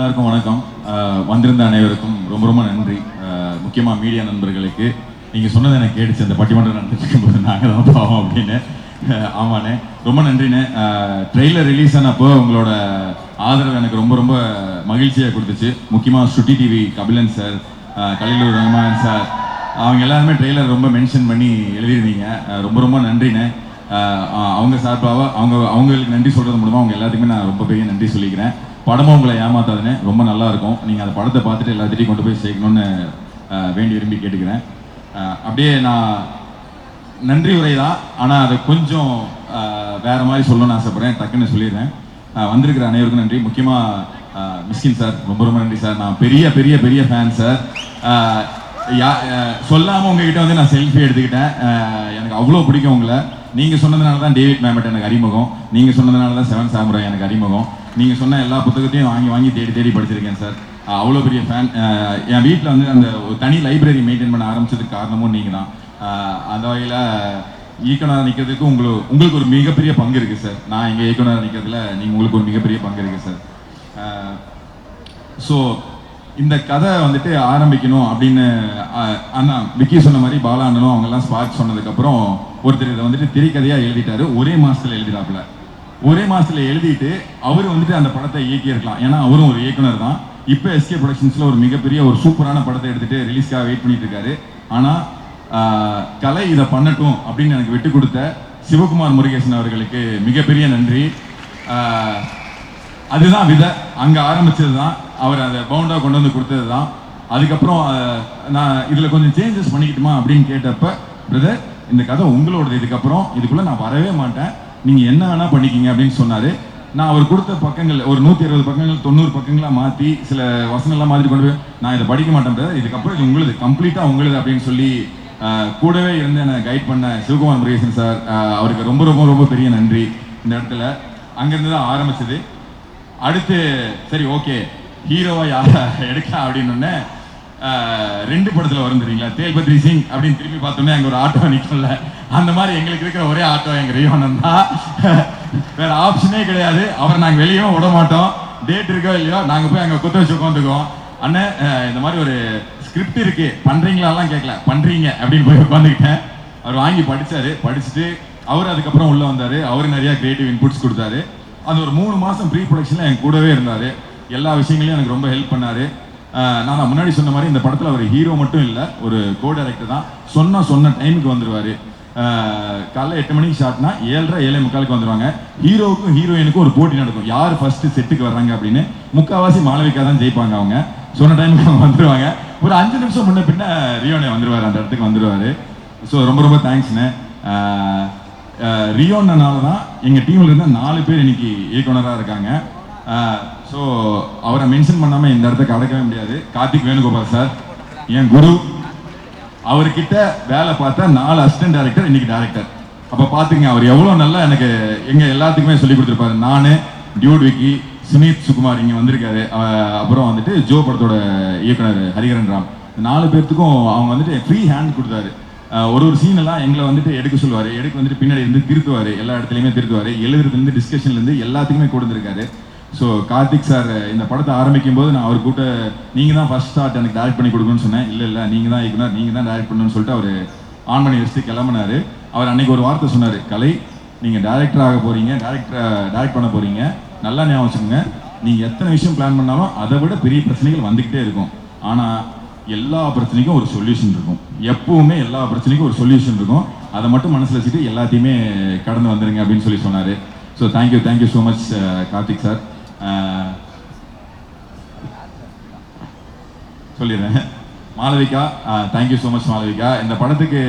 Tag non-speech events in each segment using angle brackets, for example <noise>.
எல்லாருக்கும் வணக்கம். வந்திருந்த அனைவருக்கும் ரொம்ப ரொம்ப நன்றி. முக்கியமாக மீடியா நண்பர்களுக்கு. நீங்கள் சொன்னது எனக்கு கேட்டுச்சு அந்த பட்டிமன்றம் நடந்துட்டு போது நாங்கள் தான் பாவம் அப்படின்னு. ஆமாண்ணே. ரொம்ப நன்றிண்ணே. ட்ரெயிலர் ரிலீஸ் ஆனப்போ உங்களோட ஆதரவு எனக்கு ரொம்ப ரொம்ப மகிழ்ச்சியாக கொடுத்துச்சு. முக்கியமாக Chutti TV Kabilan sir Kaliloor Rahman sir அவங்க எல்லாருமே ட்ரெய்லர் ரொம்ப மென்ஷன் பண்ணி எழுதியிருந்தீங்க. ரொம்ப ரொம்ப நன்றிண்ணே. அவங்க சார்பாக அவங்க அவங்களுக்கு நன்றி சொல்கிறது மூலமாக அவங்க எல்லாத்துக்குமே நான் ரொம்ப பெரிய நன்றி சொல்லிக்கிறேன். படமும் உங்களை ஏமாத்தாதுன்னு ரொம்ப நல்லா இருக்கும். நீங்கள் அந்த படத்தை பார்த்துட்டு எல்லாத்திட்டையும் கொண்டு போய் சேர்க்கணும்னு வேண்டி விரும்பி கேட்டுக்கிறேன். அப்படியே நான் நன்றி உரை தான் ஆனால் அதை கொஞ்சம் வேறு மாதிரி சொல்லணும்னு ஆசைப்பட்றேன். டக்குன்னு சொல்லிடுறேன். வந்திருக்கிற அனைவருக்கும் நன்றி. முக்கியமாக மிஸ்கின் சார் ரொம்ப ரொம்ப நன்றி சார். நான் பெரிய பெரிய பெரிய ஃபேன் சார். யா சொல்லாமல் உங்ககிட்ட வந்து நான் செல்ஃபி எடுத்துக்கிட்டேன். எனக்கு அவ்வளோ பிடிக்கும் உங்களை. நீங்க சொன்னதுனால தான் டேவிட் மேமட் எனக்கு அறிமுகம். நீங்க சொன்னதுனால தான் செவன் சாமுராய் எனக்கு அறிமுகம். நீங்க சொன்ன எல்லா புத்தகத்தையும் வாங்கி வாங்கி தேடி தேடி படிச்சிருக்கேன் சார். அவ்வளோ பெரிய ஃபேன் என் வீட்டில் வந்து அந்த தனி லைப்ரரி மெயின்டைன் பண்ண ஆரம்பிச்சதுக்கு காரணமும் நீங்கள் தான் அந்த வகையில் இயக்குனராக நிற்கிறதுக்கு உங்களுக்கு உங்களுக்கு ஒரு மிகப்பெரிய பங்கு இருக்குது சார். நான் இங்கே இயக்குனராக நிற்கிறதுல நீங்கள் உங்களுக்கு ஒரு மிகப்பெரிய பங்கு இருக்குது சார். ஸோ இந்த கதை வந்துட்டு ஆரம்பிக்கணும் அப்படின்னு அண்ணா விக்கி சொன்ன மாதிரி பாலா அண்ணனும் அவங்கெல்லாம் ஸ்பார்க் சொன்னதுக்கப்புறம் ஒருத்தர் இதை வந்துட்டு திரைக்கதையாக எழுதிட்டாரு. ஒரே மாதத்தில் எழுதிடாப்புல ஒரே மாதத்தில் எழுதிட்டு அவர் வந்துட்டு அந்த படத்தை இயக்கியிருக்கலாம். ஏன்னா அவரும் ஒரு இயக்குனர் தான். இப்போ எஸ்கே ப்ரொடக்ஷன்ஸில் ஒரு மிகப்பெரிய ஒரு சூப்பரான படத்தை எடுத்துகிட்டு ரிலீஸ்க்காக வெயிட் பண்ணிட்டு இருக்காரு. ஆனால் கலை இதை பண்ணட்டும் அப்படின்னு எனக்கு விட்டு கொடுத்த சிவகுமார் முருகேசன் அவர்களுக்கு மிகப்பெரிய நன்றி. அதுதான் விதை. அங்கே ஆரம்பிச்சது தான் அவர் அதை பவுண்டாக கொண்டு வந்து கொடுத்தது தான் அதுக்கப்புறம் நான் இதில் கொஞ்சம் சேஞ்சஸ் பண்ணிக்கிட்டுமா அப்படின்னு கேட்டப்ப பிரதர் இந்த கதை உங்களோடது. இதுக்கப்புறம் இதுக்குள்ளே நான் வரவே மாட்டேன். நீங்கள் என்ன வேணால் பண்ணிக்கிங்க அப்படின்னு சொன்னார். நான் அவர் கொடுத்த பக்கங்கள் ஒரு நூற்றி இருபது பக்கங்கள் தொண்ணூறு பக்கங்களாக மாற்றி சில வசனங்கள்லாம் மாதிரி கொண்டு போய் நான் இதை படிக்க மாட்டேன் பிரதர் இதுக்கப்புறம் இது உங்களுது. கம்ப்ளீட்டாக உங்களுது அப்படின்னு சொல்லி கூடவே இருந்து என்னை கைட் பண்ண சிவகுமார் முருகேசன் சார் அவருக்கு ரொம்ப ரொம்ப ரொம்ப பெரிய நன்றி. இந்த இடத்துல அங்கேருந்து தான் ஆரம்பிச்சது. அடுத்து சரி ஓகே ஹீரோவா யார எடுக்கலாம் அப்படின்னு ரெண்டு படத்துல வரும் தெரியுங்களா? தேல்பத்ரி சிங் அப்படின்னு திரும்பி பார்த்தோன்னே அங்க ஒரு ஆட்டோ நிற்கும்ல அந்த மாதிரி எங்களுக்கு இருக்கிற ஒரே ஆட்டோ எங்க ரியோனன் தான். வேற ஆப்ஷனே கிடையாது. அவரை நாங்க வெளியவும் விட மாட்டோம். டேட் இருக்கோ இல்லையோ நாங்க போய் அங்க குத்த வச்சு உட்காந்துக்குவோம். அண்ணன் இந்த மாதிரி ஒரு ஸ்கிரிப்ட் இருக்கு. பண்றீங்களாலாம் கேட்கல பண்றீங்க அப்படின்னு போய் உட்காந்துக்கிட்டேன். அவர் வாங்கி படிச்சாரு. படிச்சுட்டு அவர் அதுக்கப்புறம் உள்ள வந்தாரு. அவர் நிறைய கிரியேட்டிவ் இன்புட்ஸ் கொடுத்தாரு. அந்த ஒரு மூணு மாசம் ப்ரீ ப்ரொடக்ஷன்ல என் கூடவே இருந்தாரு. எல்லா விஷயங்களையும் எனக்கு ரொம்ப ஹெல்ப் பண்ணார். நான் முன்னாடி சொன்ன மாதிரி இந்த படத்தில் அவர் ஹீரோ மட்டும் இல்லை ஒரு கோ டைரக்டர் தான். சொன்ன சொன்ன டைமுக்கு வந்துடுவார் காலைல எட்டு மணிக்கு ஷார்ட்னா ஏழரை ஏழை முக்காலுக்கு வந்துடுவாங்க ஹீரோவுக்கும் ஹீரோயினுக்கும் ஒரு போட்டி நடக்கும். யார் ஃபஸ்ட்டு செட்டுக்கு வர்றாங்க அப்படின்னு முக்காவாசி மாளவிக்கா தான் ஜெயிப்பாங்க அவங்க. சொன்ன டைமுக்கு அவங்க வந்துடுவாங்க ஒரு அஞ்சு நிமிஷம் முன்ன பின்ன ரியோனே வந்துடுவார் அந்த இடத்துக்கு வந்துருவாரு. ஸோ ரொம்ப ரொம்ப தேங்க்ஸ்ண்ணே ரியோனால தான் எங்கள் டீமில் இருந்த நாலு பேர் இன்னைக்கு இயக்குனராக இருக்காங்க. ஸோ அவரை மென்ஷன் பண்ணாமல் இந்த இடத்த கடக்கவே முடியாது. கார்த்திக் வேணுகோபால் சார் என் குரு. அவர்கிட்ட வேலை பார்த்தா நாலு அசிஸ்டன்ட் டேரக்டர் இன்னைக்கு டைரக்டர் அப்போ பார்த்துங்க அவர் எவ்வளோ நல்லா எனக்கு எங்கள் எல்லாத்துக்குமே சொல்லி கொடுத்துருப்பாரு. நான் டியூட் விக்கி சுனீத் சுகுமார் இங்கே வந்திருக்காரு. அப்புறம் வந்துட்டு ஜோ படத்தோட இயக்குனர் ஹரிகரன் ராம். நாலு பேர்த்துக்கும் அவங்க வந்துட்டு ஃப்ரீ ஹேண்ட் கொடுத்தாரு. ஒரு ஒரு சீனெல்லாம் எங்களை வந்துட்டு எடுக்க சொல்லுவார். எடுக்க வந்துட்டு பின்னாடி இருந்து திருத்துவார். எல்லா இடத்துலையுமே திருத்துவார். எழுதுறதுலேருந்து டிஸ்கஷன்லேருந்து எல்லாத்துக்குமே கொடுத்துருக்காரு. ஸோ கார்த்திக் சார் இந்த படத்தை ஆரம்பிக்கும் போது நான் அவர் கூட்ட நீங்கள் தான் ஃபர்ஸ்ட் ஸ்டார்ட் எனக்கு டேரக்ட் பண்ணி கொடுக்கணும்னு சொன்னேன். இல்லை இல்லை நீங்கள் தான் இயக்குனர் நீங்கள் தான் டேரக்ட் பண்ணணும்னு சொல்லிட்டு அவர் ஆன் பண்ணி வச்சுட்டு கிளம்புனார். அவர் அன்னைக்கு ஒரு வார்த்தை சொன்னார் கலை நீங்கள் டேரக்டர் ஆக போகிறீங்க டேரக்டர் டேரக்ட் பண்ண போகிறீங்க நல்லா ஞாபகம் வச்சுக்கோங்க. நீங்கள் எத்தனை விஷயம் பிளான் பண்ணாலும் அதை விட பெரிய பிரச்சனைகள் வந்துக்கிட்டே இருக்கும். ஆனால் எல்லா பிரச்சனைக்கும் ஒரு சொல்யூஷன் இருக்கும். எப்பவுமே எல்லா பிரச்சனைக்கும் ஒரு சொல்யூஷன் இருக்கும். அதை மட்டும் மனசில் வச்சுட்டு எல்லாத்தையுமே கடந்து வந்துடுங்க அப்படின்னு சொல்லி சொன்னார். So thank you thank you so much Karthik sir சொல்லிடுறேன். Malavika thank you so much Malavika. இந்த படத்துக்கு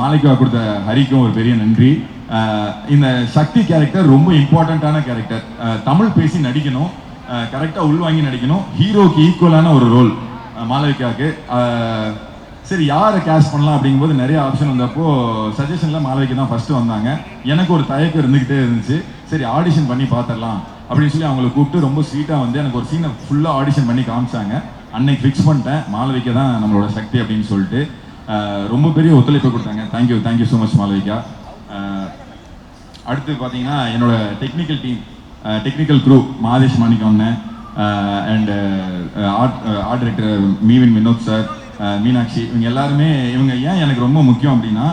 மாளவிகா கொடுத்த ஹரிக்கும் ஒரு பெரிய நன்றி. இந்த சக்தி கேரக்டர் ரொம்ப இம்பார்ட்டண்ட்டான கேரக்டர் தமிழ் பேசி நடிக்கணும். கரெக்டாக உள்வாங்கி நடிக்கணும். ஹீரோக்கு ஈக்குவலான ஒரு ரோல் மாளவிகாவுக்கு. சரி யாரை கேஷ் பண்ணலாம் அப்படிங்கும்போது நிறைய ஆப்ஷன் வந்தப்போ சஜஷனில் மாளவிகா தான் ஃபஸ்ட்டு வந்தாங்க. எனக்கு ஒரு தயக்கம் இருந்துக்கிட்டே இருந்துச்சு. சரி ஆடிஷன் பண்ணி பார்த்துடலாம். அப்படின்னு சொல்லி அவங்களை கூப்பிட்டு ரொம்ப ஸ்வீட்டாக வந்து எனக்கு ஒரு சீனை ஃபுல்லாக ஆடிஷன் பண்ணி காமிச்சாங்க. அன்னைக்கு ஃபிக்ஸ் பண்ணிட்டேன். மாளவிகா தான் நம்மளோட சக்தி அப்படின்னு சொல்லிட்டு ரொம்ப பெரிய ஒத்துழைப்பு கொடுத்தாங்க. Thank you thank you so much Malavika. அடுத்து பார்த்தீங்கன்னா என்னோட technical team technical group Madhesh Manickam and and art art director Meevin Vinod sir Meenakshi இவங்க எல்லாருமே இவங்க ஏன் எனக்கு ரொம்ப முக்கியம் அப்படின்னா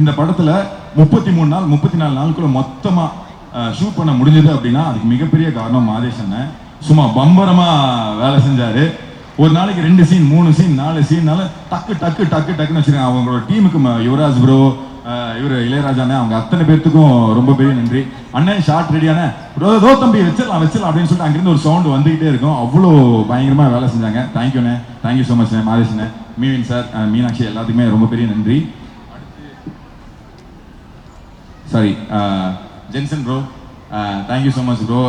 இந்த படத்தில் முப்பத்தி மூணு நாள் முப்பத்தி நாலு நாளுக்குள்ள மொத்தமாக ஷூட் பண்ண முடிஞ்சது அப்படின்னா அதுக்கு மிகப்பெரிய காரணம் மாதேஷ் அண்ணன். சும்மா பம்பரமா வேலை செஞ்சாரு. ஒரு நாளைக்கு ரெண்டு சீன் மூணு சீன் நாலு சீன்னால டக்கு டக்கு டக்கு டக்குன்னு வச்சிருக்காங்க அவங்களோட டீமுக்கு யுவராஜ் ப்ரோ இவர் இளையராஜா அண்ணன் அவங்க அத்தனை பேர்த்துக்கும் ரொம்ப பெரிய நன்றி. அண்ணன் ஷார்ட் ரெடியான தோ தம்பி வச்சிடலாம் வச்சிடலாம் அப்படின்னு சொல்லிட்டு அங்கிருந்து ஒரு சவுண்ட் வந்துகிட்டே இருக்கும். அவ்வளோ பயங்கரமா வேலை செஞ்சாங்க. தேங்க்யூண்ணே தேங்க்யூ ஸோ மச் மாதேஷ்ண்ணே மீவின் சார் மீனாட்சி எல்லாத்துக்குமே ரொம்ப பெரிய நன்றி. Sorry Jenson bro thank you so much bro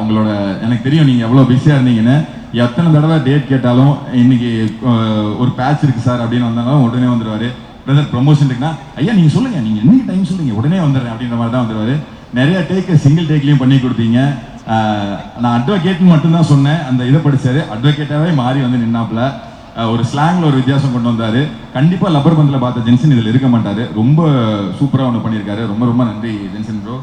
உங்களோட எனக்கு தெரியும் நீங்கள் எவ்வளோ பிஸியாக இருந்தீங்கன்னு. எத்தனை தடவை டேட் கேட்டாலும் இன்னைக்கு ஒரு பேட்ச் இருக்குது சார் அப்படின்னு வந்தாலும் உடனே வந்துடுவார் பிரதர் ப்ரொமோஷன் இருக்குன்னா ஐயா நீங்கள் சொல்லுங்கள் நீங்கள் என்னைக்கு டைம் சொல்லுங்கள் உடனே வந்துடுறேன் அப்படின்ற மாதிரி தான் வந்துடுவார் நிறையா டேக்கு சிங்கிள் டேக்லேயும் பண்ணி கொடுத்தீங்க நான் அட்வொகேட்னு மட்டும்தான் சொன்னேன் அந்த இதை படித்தார் அட்வொகேட்டாகவே மாறி வந்து நின்னாப்புல. ஒரு ஸ்லாங்ல ஒரு வித்தியாசம் கொண்டு வந்தாரு. கண்டிப்பா லப்பர் பந்தில் பார்த்த ஜென்சன் இதில் இருக்க மாட்டாரு. ரொம்ப சூப்பராக ஒன்று பண்ணியிருக்காரு. ரொம்ப ரொம்ப நன்றி Jensen bro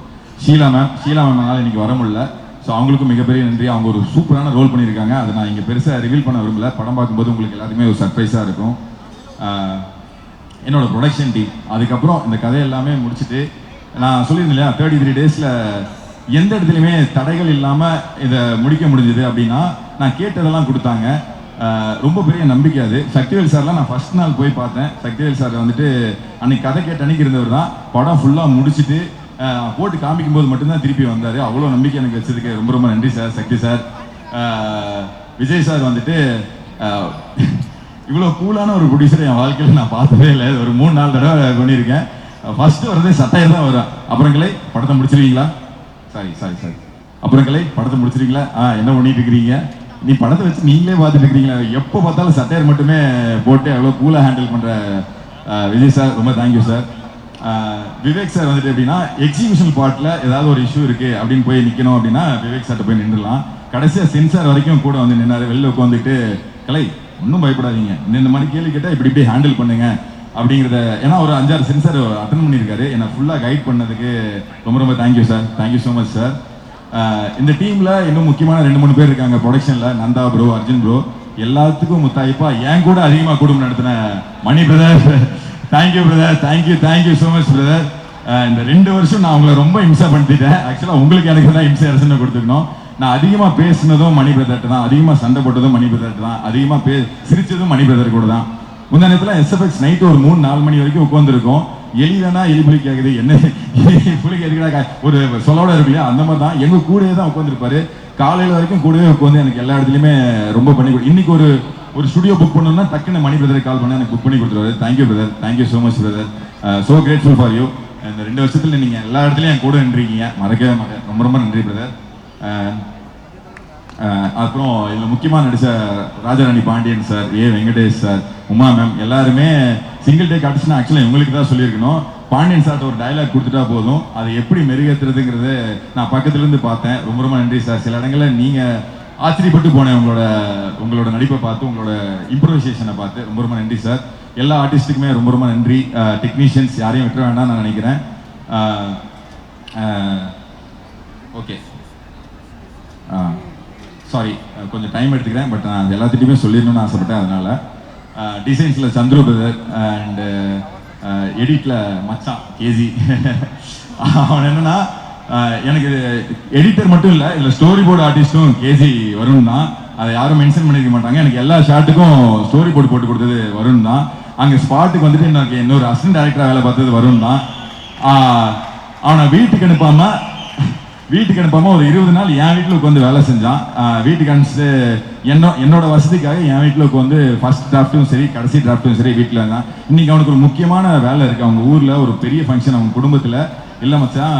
Sheela ma'am Sheela மேம்னால இன்னைக்கு வர முடியல. ஸோ அவங்களுக்கும் மிகப்பெரிய நன்றி. அவங்க ஒரு சூப்பரான ரோல் பண்ணியிருக்காங்க. அதை நான் இங்கே பெருசாக ரிவீல் பண்ண விரும்பல. படம் பார்க்கும்போது உங்களுக்கு எல்லாருமே ஒரு சர்ப்ரைஸாக இருக்கும். என்னோடய என்னோட ப்ரொடக்ஷன் டீம் அதுக்கப்புறம் இந்த கதை எல்லாமே முடிச்சுட்டு நான் சொல்லியிருந்தேன் இல்லையா தேர்ட்டி த்ரீ டேஸில் எந்த இடத்துலையுமே தடைகள் இல்லாமல் இதை முடிக்க முடிஞ்சது அப்படின்னா நான் கேட்டதெல்லாம் கொடுத்தாங்க. ரொம்ப பெரிய நம்பிக்கை அது. சக்திவேல் சார்லாம் நான் ஃபர்ஸ்ட் நாள் போய் பார்த்தேன். சக்திவேல் சார் வந்துட்டு அன்னைக்கு கதை கேட்ட அன்னைக்கு இருந்தவர் தான். படம் ஃபுல்லாக முடிச்சுட்டு போட்டு காமிக்கும் போது மட்டும்தான் திருப்பி வந்தார். அவ்வளோ நம்பிக்கை எனக்கு வச்சதுக்கு ரொம்ப ரொம்ப நன்றி sir Sakthi sir Vijay sir வந்துட்டு இவ்வளோ கூலான ஒரு ப்ரொடியூசர் என் வாழ்க்கையில் நான் பார்த்ததே இல்லை. ஒரு மூணு நாலு தடவை பண்ணியிருக்கேன். ஃபர்ஸ்ட் வரது சட்டையில் தான் வரும். அப்புறங்களை படத்தை முடிச்சிருவீங்களா? சாரி சாரி சாரி அப்புறங்களை படத்தை முடிச்சிருவீங்களா? ஆ என்ன பண்ணிட்டு இருக்கிறீங்க? நீ படத்தை வச்சு நீங்களே பார்த்துட்டு இருக்கிறீங்களா எப்போ பார்த்தாலும் சட்டையர் மட்டுமே போட்டு அவ்வளோ கூலாக ஹேண்டில் பண்ணுற விஜய் சார் ரொம்ப thank you sir Vivek sir வந்துட்டு எப்படின்னா எக்ஸிபிஷன் பார்ட்டில் ஏதாவது ஒரு இஷ்யூ இருக்குது அப்படின்னு போய் நிற்கணும் அப்படின்னா விவேக் சார்ட்ட போய் நின்றுலாம் கடைசியாக சென்சார் வரைக்கும் கூட வந்து நின்னார் வெளில உட்காந்துட்டு கலை ஒன்றும் பயப்படாதீங்க. இந்த இந்த மாதிரி கேள்வி கேட்டால் இப்படி இப்படி ஹேண்டில் பண்ணுங்க. அப்படிங்கிறத ஏன்னா ஒரு அஞ்சாறு சென்சார் அட்டன் பண்ணியிருக்காரு. என்னை ஃபுல்லாக கைட் பண்ணதுக்கு ரொம்ப ரொம்ப thank you sir thank you so much sir இந்த டீமில் இன்னும் முக்கியமான ரெண்டு மூணு பேர் இருக்காங்க ப்ரொடக்ஷனில் நந்தா ப்ரோ அர்ஜுன் ப்ரோ எல்லாத்துக்கும் முத்தாய்ப்பா என் கூட அதிகமாக குடும்பம் நடத்தின Mani brother thank you brother thank you thank you so much brother இந்த ரெண்டு வருஷம் நான் உங்களை ரொம்ப இம்சா பண்ணிட்டேன். ஆக்சுவலாக உங்களுக்கு எனக்கு தான் இம்சா அரசனை கொடுத்துருக்கணும். நான் அதிகமாக பேசினதும் மணி பிரதர் தான். அதிகமாக சண்டை போட்டதும் மணி பிரதர்ட்ட தான். அதிகமாக பே சிரிச்சதும் மணி பிரதர் கூட தான். முந்தா நேரத்தில் எஸ்எஃப்எக்ஸ் நைட்டு ஒரு மூணு நாலு மணி வரைக்கும் உட்காந்துருக்கோம் எலிதானா எலிபுலி எலி கேட்குது என்ன புலிக்கு எதுக்கடா ஒரு சொல்லோட இருப்பீங்க அந்த மாதிரி தான் எங்க கூடயே தான் உட்காந்துருப்பாரு காலையில வரைக்கும் கூடவே உட்காந்து எனக்கு எல்லா இடத்துலையுமே ரொம்ப பண்ணி கொடு இன்னைக்கு ஒரு ஒரு ஸ்டுடியோ புக் பண்ணணும்னா டக்குன்னு மணி பிரதரை கால் பண்ணி எனக்கு புக் பண்ணி கொடுத்துருவாரு. Thank you brother thank you so much brother so grateful for you இந்த ரெண்டு வருஷத்துல நீங்க எல்லா இடத்துலயும் என் கூட நின்றுருக்கீங்க. மறக்கவே மறக்க ரொம்ப ரொம்ப நன்றி பிரதர் அப்புறம் இதில் முக்கியமாக நடித்த Rajarani Pandian sir A. Venkatesh sir Uma ma'am எல்லாருமே சிங்கிள் டேக் ஆர்டிஸ்ட்னா ஆக்சுவலாக உங்களுக்கு தான் சொல்லியிருக்கணும். பாண்டியன் சார்ட்ட ஒரு டயலாக் கொடுத்துட்டா போதும். அதை எப்படி மெருகேற்றுறதுங்கிறது நான் பக்கத்துலேருந்து பார்த்தேன். ரொம்ப ரொம்ப நன்றி சார். சில இடங்களில் நீங்கள் ஆச்சரியப்பட்டு போனேன் உங்களோட உங்களோட நடிப்பை பார்த்து உங்களோட இம்ப்ரவைசேஷனை பார்த்து. ரொம்ப ரொம்ப நன்றி சார். எல்லா ஆர்டிஸ்ட்டுக்குமே ரொம்ப ரொம்ப நன்றி. டெக்னீஷியன்ஸ் யாரையும் விட்டுற வேண்டாம் நான் நினைக்கிறேன். ஓகே சாரி கொஞ்சம் டைம் எடுத்துக்கிறேன் பட் நான் எல்லாத்திட்டையுமே சொல்லிடணும்னு ஆசைப்பட்டேன் அதனால். டிசைன்ஸில் சந்துரு பிரதர் அண்டு எடிட்டில் மச்சான் கேஜி <laughs> அவன் என்னன்னா எனக்கு எடிட்டர் மட்டும் இல்லை இதில் ஸ்டோரி போர்டு ஆர்டிஸ்ட்டும் கேஜி வருண் தான். அதை யாரும் மென்ஷன் பண்ணிக்க மாட்டாங்க. எனக்கு எல்லா ஷாட்டுக்கும் ஸ்டோரி போர்டு போட்டு கொடுத்தது வருண் தான். அங்கே ஸ்பாட்டுக்கு வந்துட்டு எனக்கு இன்னொரு அசிஸ்டன்ட் டேரக்டராக வேலை பார்த்தது வருண் தான். அவனை வீட்டுக்கு அனுப்பாமல் வீட்டுக்கு அனுப்பாமல் ஒரு இருபது நாள் என் வீட்டில் உட்காந்து வேலை செஞ்சான். வீட்டுக்கு அனுப்பிச்சு என்ன என்னோட வசதிக்காக என் வீட்டில் உட்காந்து ஃபர்ஸ்ட் டிராஃப்ட்டும் சரி கடைசி டிராஃப்ட்டும் சரி வீட்டில் இருந்தான். இன்னைக்கு அவனுக்கு ஒரு முக்கியமான வேலை இருக்குது அவங்க ஊரில் ஒரு பெரிய ஃபங்க்ஷன் அவங்க குடும்பத்தில். இல்லை மச்சான்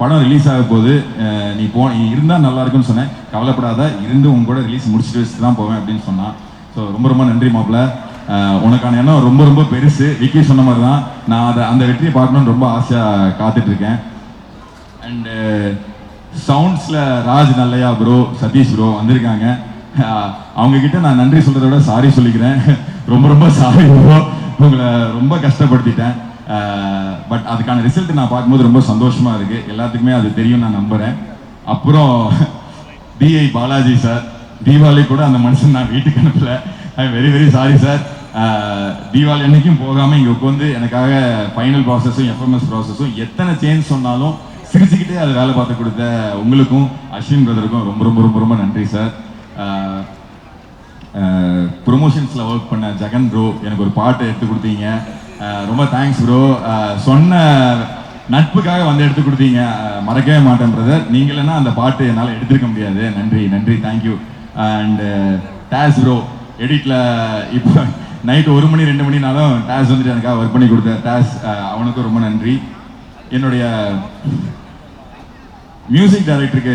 படம் ரிலீஸ் ஆக போகுது. நீ போ நீ இருந்தால் நல்லாயிருக்குன்னு சொன்னேன். கவலைப்படாத இருந்து உங்க கூட ரிலீஸ் முடிச்சுட்டு வச்சுட்டு தான் போவேன் அப்படின்னு சொன்னான். ஸோ ரொம்ப ரொம்ப நன்றி மாப்பிள்ள. உனக்கான எண்ணம் ரொம்ப ரொம்ப பெருசு. விக்கி சொன்ன மாதிரி தான் நான் அதை அந்த வெற்றியை பார்க்கணும்னு ரொம்ப ஆசையாக காத்துட்ருக்கேன் அண்டு சவுண்ட்ஸில் ராஜ் நல்லையா ப்ரோ சதீஷ் ப்ரோ வந்திருக்காங்க. அவங்கக்கிட்ட அவங்க கிட்ட நான் நன்றி சொல்றதை விட சாரி சொல்லிக்கிறேன். ரொம்ப ரொம்ப சாரி ப்ரோ உங்களை ரொம்ப கஷ்டப்படுத்திட்டேன். பட் அதுக்கான ரிசல்ட் நான் பார்க்கும்போது ரொம்ப சந்தோஷமா இருக்கு. எல்லாத்துக்குமே அது தெரியும் நான் நம்புறேன். அப்புறம் டிஐ பாலாஜி சார் தீபாவளி கூட அந்த மனுஷன் நான் வீட்டுக்கு அனுப்பல. I very very sorry sir Deepavali அன்னைக்கும் போகாமல் இங்கே உட்காந்து எனக்காக ஃபைனல் ப்ராசஸும் எஃப்எம்எஸ் ப்ராசஸும் எத்தனை சேஞ்ச் சொன்னாலும் சிரிச்சுக்கிட்டே அது வேலை பார்த்து கொடுத்த உங்களுக்கும் அஸ்வின் பிரதருக்கும் ரொம்ப ரொம்ப ரொம்ப ரொம்ப நன்றி சார் ப்ரொமோஷன்ஸில் ஒர்க் பண்ண ஜெகன் ப்ரோ எனக்கு ஒரு பாட்டு எடுத்து கொடுத்தீங்க. ரொம்ப தேங்க்ஸ் ப்ரோ சொன்ன நட்புக்காக வந்து எடுத்து கொடுத்தீங்க. மறக்கவே மாட்டேன் பிரதர் நீங்க அந்த பாட்டு என்னால் எடுத்துருக்க முடியாது. நன்றி நன்றி thank you and days bro எடிட்டில் இப்போ நைட் ஒரு மணி ரெண்டு மணினாலும் டேஸ் வந்துட்டு எனக்காக ஒர்க் பண்ணி கொடுத்த டேஸ் அவனுக்கும் ரொம்ப நன்றி. என்னுடைய மியூசிக் டைரக்டருக்கு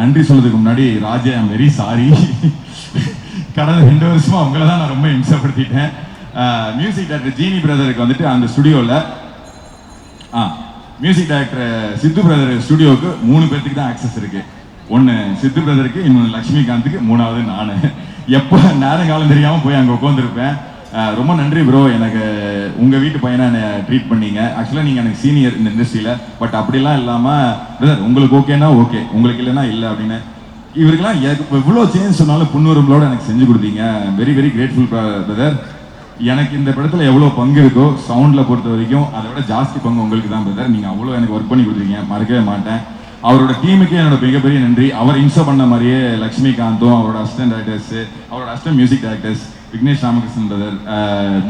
நன்றி சொல்றதுக்கு முன்னாடி ராஜே ஐம் வெரி சாரி கடந்த ரெண்டு வருஷமா உங்களை தான் நான் ரொம்ப இம்சப்படுத்திட்டேன். மியூசிக் டைரக்டர் ஜீனி பிரதருக்கு வந்துட்டு அந்த ஸ்டுடியோவில் ஆ மியூசிக் டைரக்டர் சித்து பிரதர் ஸ்டுடியோவுக்கு மூணு பேர்த்துக்கு தான் ஆக்சஸ் இருக்கு. ஒன்று சித்து பிரதருக்கு இன்னொன்று லக்ஷ்மிகாந்துக்கு மூணாவது நான். எப்போ நேரம் காலம் தெரியாமல் போய் அங்கே உட்காந்துருப்பேன் ரொம்ப நன்றி ப்ரோ எனக்கு உங்கள் வீட்டு பையனை என்னை ட்ரீட் பண்ணீங்க. ஆக்சுவலாக நீங்கள் எனக்கு சீனியர் இந்த இண்டஸ்ட்ரியில் பட் அப்படிலாம் இல்லாமல் பிரதர் உங்களுக்கு ஓகேனா ஓகே உங்களுக்கு இல்லைன்னா இல்லை அப்படின்னு. இவருக்கெல்லாம் எவ்வளோ சேஞ்ச் சொன்னாலும் புன்னுருங்களோட எனக்கு செஞ்சு கொடுத்தீங்க. வெரி வெரி கிரேட்ஃபுல் பிரதர் எனக்கு இந்த படத்தில் எவ்வளோ பங்கு இருக்கோ சவுண்டில் பொறுத்த வரைக்கும் அதை விட ஜாஸ்தி பங்கு உங்களுக்கு தான் பிரதர் நீங்கள் அவ்வளோ எனக்கு ஒர்க் பண்ணி கொடுத்தீங்க. மறக்கவே மாட்டேன். அவரோட டீமுக்கே என்னோட மிகப்பெரிய நன்றி. அவர் இன்சோ பண்ண மாதிரியே லக்ஷ்மிகாந்தும் அவரோட அசிஸ்டன்ட் டேரக்டர்ஸ் அவரோட assistant music directors Vignesh Ramakrishnan brother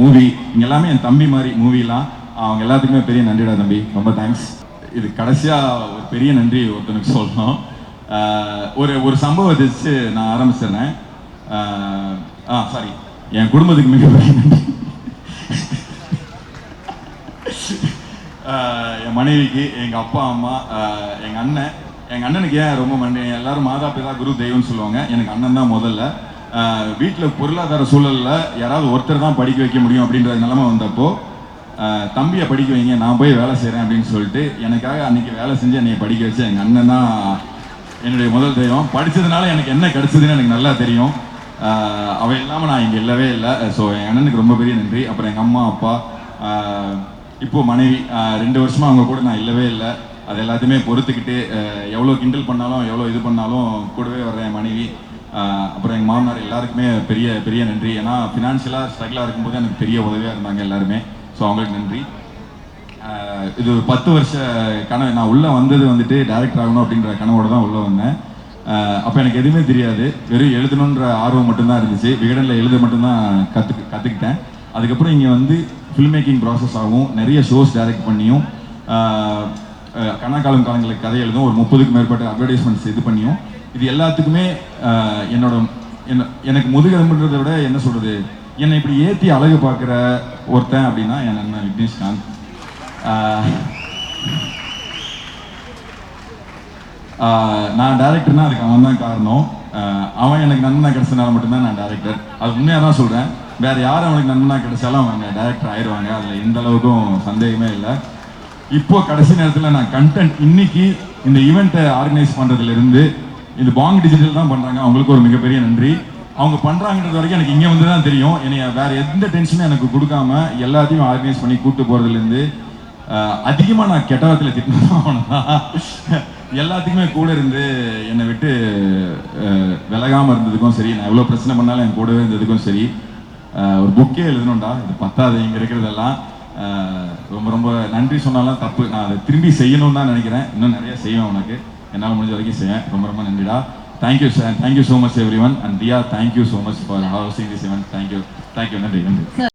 movie இங்க எல்லாமே என் தம்பி மாதிரி மூவிலாம் அவங்க எல்லாத்துக்குமே பெரிய நன்றிடா தம்பி. ரொம்ப தேங்க்ஸ் இது கடைசியா ஒரு பெரிய நன்றி ஒருத்தனுக்கு சொல்லணும். ஒரு ஒரு சம்பவத்தை வச்சு நான் ஆரம்பிச்சிடுறேன். ஆ சாரி என் குடும்பத்துக்கு மிகப்பெரிய நன்றி. என் மனைவிக்கு எங்கள் அப்பா அம்மா எங்கள் அண்ணன். எங்கள் அண்ணனுக்கு ஏன் ரொம்ப நன்றி? எல்லாரும் மாதா பிதா குரு தெய்வம்னு சொல்லுவாங்க. எனக்கு அண்ணன் தான் முதல்ல. வீட்டில் பொருளாதார சூழலில் யாராவது ஒருத்தர் தான் படிக்க வைக்க முடியும் அப்படின்ற நிலைமை வந்தப்போ தம்பியை படிக்க வைங்க நான் போய் வேலை செய்கிறேன் அப்படின்னு சொல்லிட்டு எனக்காக அன்றைக்கி வேலை செஞ்சு என்னை படிக்க வச்சு எங்கள் அண்ணன் தான் என்னுடைய முதல் தெய்வம். படித்ததுனால எனக்கு என்ன கிடச்சிதுன்னு எனக்கு நல்லா தெரியும். அவை இல்லாமல் நான் இங்கே இல்லவே இல்லை. ஸோ என் அண்ணனுக்கு ரொம்ப பெரிய நன்றி. அப்புறம் எங்கள் அம்மா அப்பா இப்போது மனைவி ரெண்டு வருஷமாக அவங்க கூட நான் இல்லவே இல்லை. அது எல்லாத்தையுமே பொறுத்துக்கிட்டு எவ்வளோ கிண்டல் பண்ணாலும் எவ்வளோ இது பண்ணாலும் கூடவே வர்ற என் மனைவி. அப்புறம் எங்கள் மாமனார் எல்லாருக்குமே பெரிய பெரிய நன்றி. ஏன்னா ஃபினான்ஷியலாக ஸ்ட்ரகிளாக இருக்கும்போது எனக்கு பெரிய உதவியாக இருந்தாங்க எல்லாருமே. ஸோ அவங்களுக்கு நன்றி. இது ஒரு பத்து வருஷ கனவு. நான் உள்ளே வந்தது வந்துட்டு டேரக்டர் ஆகணும் அப்படின்ற கனவோடு தான் உள்ளே வந்தேன். அப்போ எனக்கு எதுவுமே தெரியாது. வெறும் எழுதணுன்ற ஆர்வம் மட்டும்தான் இருந்துச்சு. விகடனில் எழுத மட்டும்தான் கற்றுக்கு கற்றுக்கிட்டேன் அதுக்கப்புறம் இங்கே வந்து ஃபில்ம் மேக்கிங் ப்ராசஸ் ஆகும். நிறைய ஷோஸ் டைரக்ட் பண்ணியும் கணக்காலம் கனாக்காலம் காலங்களுக்கு கதை எழுதும். ஒரு முப்பதுக்கு மேற்பட்ட அட்வர்டைஸ்மெண்ட்ஸ் இது பண்ணியும். இது எல்லாத்துக்குமே என்னோட என்ன எனக்கு முதுகெலும்புன்றதை விட என்ன சொல்கிறது என்னை இப்படி ஏற்றி அழகு பார்க்குற ஒருத்தன் அப்படின்னா என் அண்ணன் விக்னேஷ்காந்த் நான் டேரக்டர்னா அதுக்கு அவன் தான் காரணம் அவன் எனக்கு நன்மனா கிடைச்சனால மட்டும்தான் நான் டேரக்டர் அது உண்மையாக தான் சொல்கிறேன் வேறு யார் அவனுக்கு நன்மனா கிடைச்சாலும் அவங்க டேரக்டர் ஆயிடுவாங்க. அதில் எந்த அளவுக்கும் சந்தேகமே இல்லை. இப்போ கடைசி நேரத்தில் நான் கண்டென்ட் இன்னைக்கு இந்த ஈவெண்ட்டை ஆர்கனைஸ் பண்ணுறதுலேருந்து இது பாங் டிஜிட்டல் தான் பண்ணுறாங்க அவங்களுக்கு ஒரு மிகப்பெரிய நன்றி. அவங்க பண்ணுறாங்கன்றது வரைக்கும் எனக்கு இங்கே வந்து தான் தெரியும். என்னைய வேறு எந்த டென்ஷனும் எனக்கு கொடுக்காம எல்லாத்தையும் ஆர்கனைஸ் பண்ணி கூப்பிட்டு போகிறதுலேருந்து அதிகமாக நான் கெட்ட வார்த்தையில திட்டினதும் எல்லாத்துக்குமே கூட இருந்து என்னை விட்டு விலகாமல் இருந்ததுக்கும் சரி நான் எவ்வளோ பிரச்சனை பண்ணாலும் என் கூடவே இருந்ததுக்கும் சரி ஒரு புக்கே எழுதணும்டா. இது பத்தாது இங்கே இருக்கிறதெல்லாம். ரொம்ப ரொம்ப நன்றி சொன்னாலும் தப்பு. நான் அதை திரும்பி செய்யணும்னு தான் நினைக்கிறேன். இன்னும் நிறையா செய்வேன் உனக்கு. என்னால் முடிஞ்ச வரைக்கும் செய்யேன் ரொம்ப ரொம்ப நன்றிடா. Thank you sir thank you so much everyone and Diya thank you so much for housing this இவன் தேங்க்யூ தேங்க்யூ நன்றி நன்றி.